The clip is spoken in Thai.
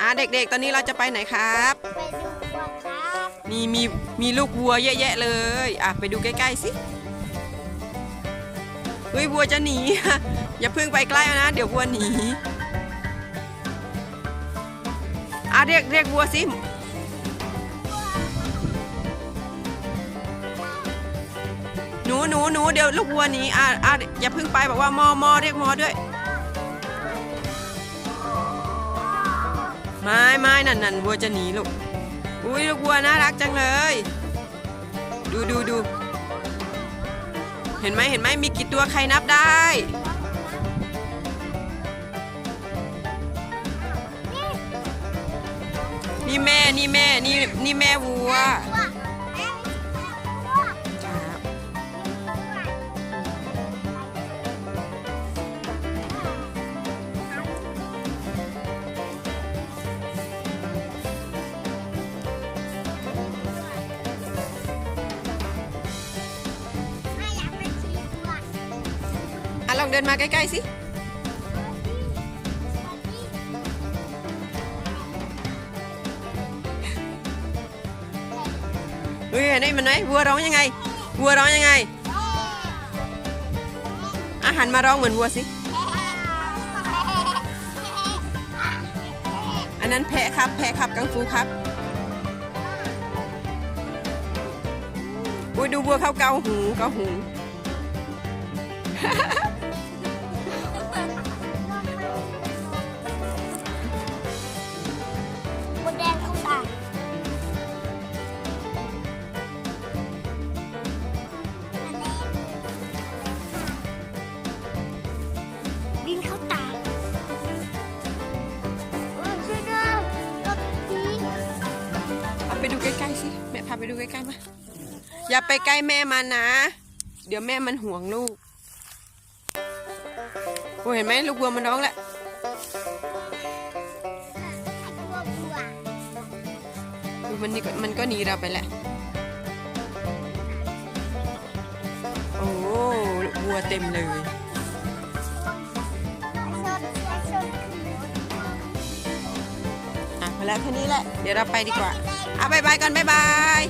อ่าเด็กๆ ตอนนี้เราจะไปไหนครับ ไปดูวัวครับมีมีมีลูกวัวเยอะแยะเลยอะไปดูใกล้ๆสิเฮ้ยวัวจะหนี อย่าเพิ่งไปใกล้นะ เดี๋ยววัวหนีอะเรียกเรียกวัวสิหนูหนูหนูเดี๋ยวลูกวัวหนีอะอะอย่าเพิ่งไปบอกว่ามอมอเรียกมอด้วย ไม่ไม่นั่นนั่นวัวจะหนีลูกอุ้ยลูกวัวน่ารักจังเลย ดูดูดูเห็นไหมเห็นไหมมีกี่ตัวใครนับได้นี่แม่นี่แม่นี่นี่แม่วัว ลองเดินมาใกล้ๆสิ เฮ้ยนไหมมันไหมวัวร้องยังไง วัวร้องยังไง อาหารมาร้องเหมือนวัวสิ อันนั้นแพะครับ แพะครับกังฟูครับ อุ้ยดูวัวเขาเกาหูเกาหู มดแดงเข้าตาบินเข้าตาช่วยด้วยกับจีเอาไปดูใกล้ๆสิแม่พาไปดูใกล้ๆมาอย่าไปใกล้แม่มันนะ เดี๋ยวแม่มันห่วงลูก เห็นไหมลูกวัวมันร้องแล้วมันนี่มันก็หนีเราไปแหละ โอ้วัวเต็มเลยอะพอแล้วแค่นี้แหละ เดี๋ยวเราไปดีกว่าอะบายบายกันบายบาย